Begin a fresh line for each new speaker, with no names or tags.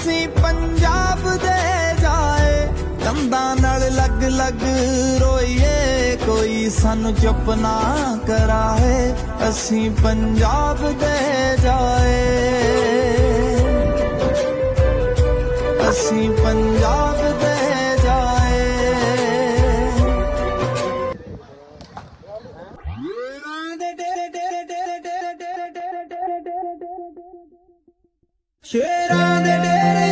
ਅਸੀਂ ਪੰਜਾਬ ਦੇ ਜਾਏ ਕੰਧਾਂ ਨਾਲ ਲੱਗ ਲੱਗ ਰੋਈਏ, ਕੋਈ ਸਾਨੂੰ ਚੁੱਪ ਨਾ ਕਰਾਏ, ਅਸੀਂ ਪੰਜਾਬ ਦੇ ਜਾਏ। ਅਸੀਂ ਪੰਜਾਬ ਦੇ ਜਾਏ। ਸ਼ੇਰਾਂ ਦੇ ਡੇਰਿਆਂ